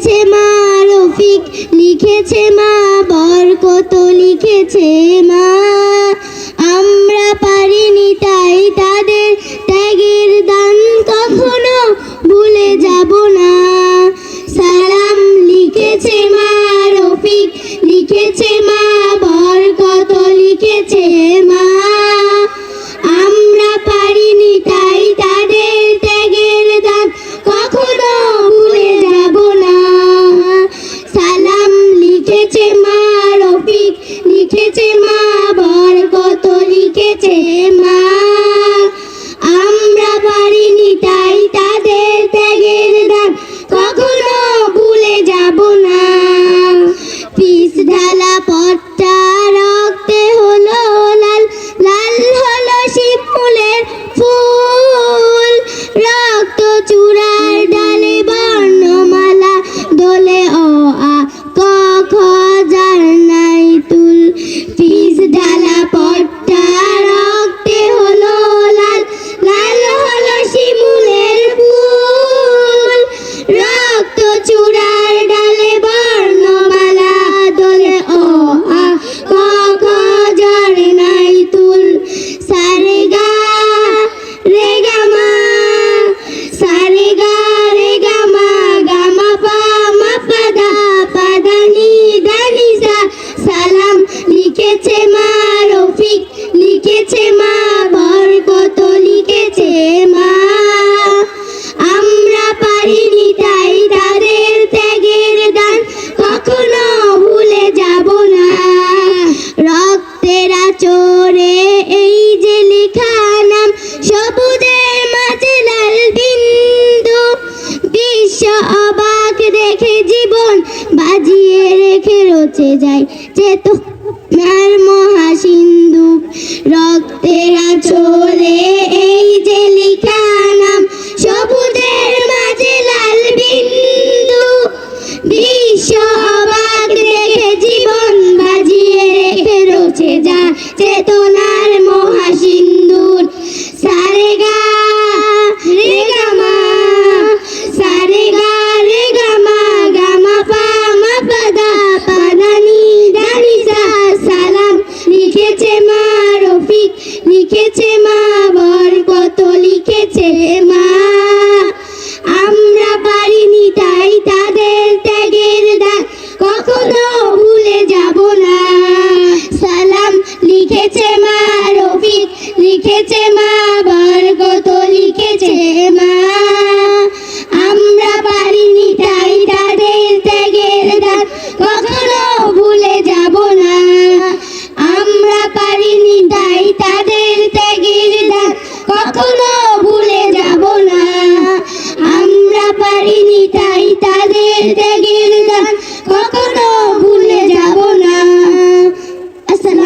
লিখেছে মা রফিক, লিখেছে মা বরকত, লিখেছে মা। আমরা পারিনি তাই তাদের ত্যাগের দান, কখনো ভুলে যাব না। যে মা জীবন বাজিয়ে রেখে রচে যায় চেতনার মহাসিন্ধু রক্তের চলে এই যে লিখা নাম, সবুজের মাঝে লাল বিন্দু। বিশ্ব অবাক রেখে জীবন বাজিয়ে রেখে রচে যায় চেতনা লিখেছে মা বর কত লিখেছে মা। আমরা পারিনি তাই তাদের ত্যাগের দান, কখনো ভুলে যাব না। সালাম লিখেছে মা, রফিক লিখেছে মা বর কত লিখেছে নবীর ডাক কখনো ভুলে যাব না। আমরা পারিনি তাই তাদের দেখ